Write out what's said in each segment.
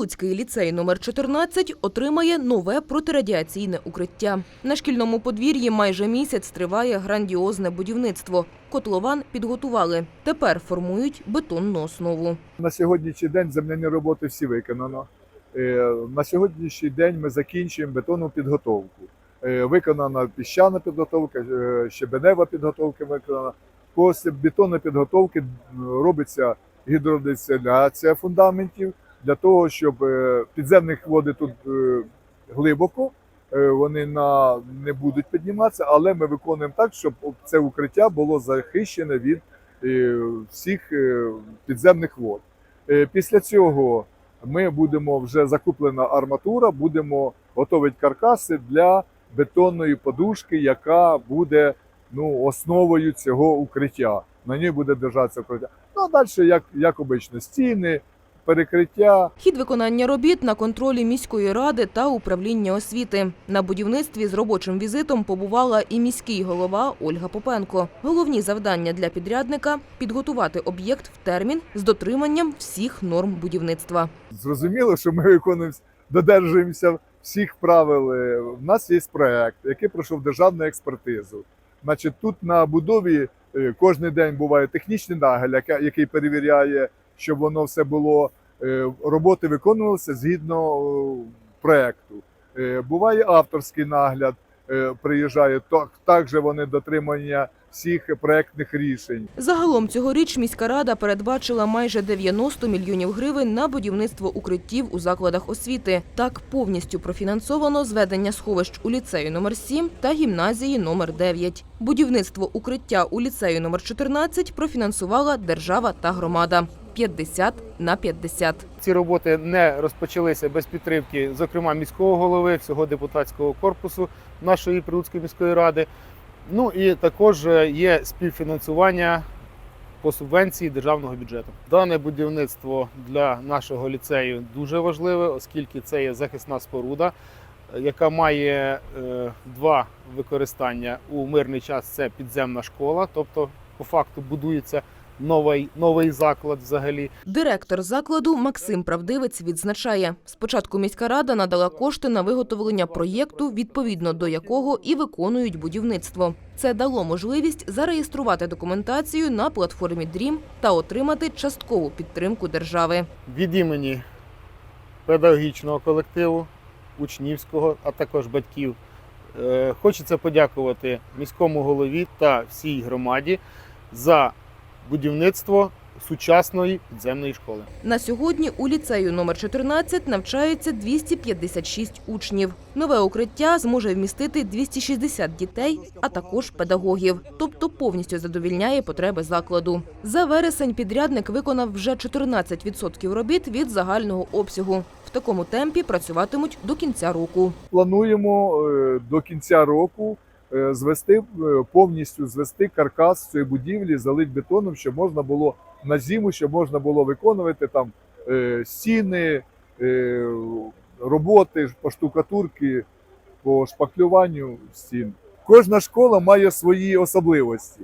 Прилуцький ліцей номер 14 отримає нове протирадіаційне укриття. На шкільному подвір'ї майже місяць триває грандіозне будівництво. Котлован підготували. Тепер формують бетонну основу. На сьогоднішній день земляні роботи всі виконано. Е, На сьогоднішній день ми закінчуємо бетонну підготовку. Е, Виконана піщана підготовка, е, щебенева підготовка виконана. Після бетонної підготовки робиться гідродистиляція фундаментів для того, щоб е, підземних води тут е, глибоко, е, вони на, не будуть підніматися, але ми виконуємо так, щоб це укриття було захищене від всіх підземних вод. Після цього ми будемо вже закуплена арматура, будемо готувати каркаси для бетонної подушки, яка буде ну, основою цього укриття. На ній буде держатися укриття. Ну а далі, як, як обично, стіни, перекриття. Хід виконання робіт на контролі міської ради та управління освіти. На будівництві з робочим візитом побувала і міський голова Ольга Попенко. Головні завдання для підрядника підготувати об'єкт в термін з дотриманням всіх норм будівництва. Зрозуміло, що ми виконуємо, додержуємося всіх правил. У нас є проект, який пройшов державну експертизу. Значить, тут на будові е, кожен день буває технічний нагляд, який перевіряє, щоб воно все було роботи виконувалися згідно е, проекту. Е, Буває авторський нагляд, е, приїжджає так, також вони дотримання всіх проектних рішень. Загалом цьогоріч міська рада передбачила майже 90 мільйонів гривень на будівництво укриттів у закладах освіти. Так повністю профінансовано зведення сховищ у ліцею номер 7 та гімназії номер 9. Будівництво укриття у ліцею номер 14 профінансувала держава та громада. 50 на 50. Ці роботи не розпочалися без підтримки, зокрема міського голови, всього депутатського корпусу нашої Прилуцької міської ради. Ну і також е, є співфінансування по субвенції державного бюджету. Дане будівництво для нашого ліцею дуже важливе, оскільки це є захисна споруда, яка має е, два використання у мирний час. Це підземна школа, тобто по факту будується новий, новий заклад взагалі. Директор закладу Максим Правдивець відзначає, спочатку міська рада надала кошти на виготовлення проєкту, відповідно до якого і виконують будівництво. Це дало можливість зареєструвати документацію на платформі DREAM та отримати часткову підтримку держави. від імені педагогічного колективу, учнівського, а також батьків. е, Хочеться подякувати міському голові та всій громаді за будівництво сучасної підземної школи. На сьогодні у ліцею номер 14 навчається 256 учнів. Нове укриття зможе вмістити 260 дітей, а також педагогів, тобто повністю задовільняє потреби закладу. За вересень підрядник виконав вже 14% робіт від загального обсягу. В такому темпі працюватимуть до кінця року. плануємо е, до кінця року звести е, повністю звести каркас цієї будівлі, залити бетоном, щоб можна було на зиму, щоб можна було виконувати там е, стіни, е, роботи по штукатурки, по шпаклюванню стін. Кожна школа має свої особливості.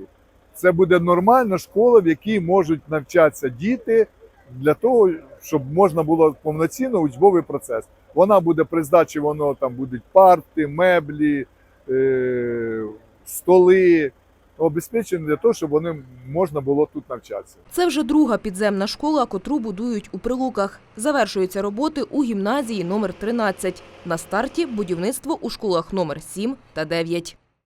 Це буде нормальна школа, в якій можуть навчатися діти для того, щоб можна було повноцінно учбовий процес. Вона буде при здачі, воно там будуть парти, меблі, е, столи, обезпечені для того, щоб вони можна було тут навчатися. Це вже друга підземна школа, котру будують у Прилуках. Завершуються роботи у гімназії номер 13. На старті будівництво у школах номер 7 та 9.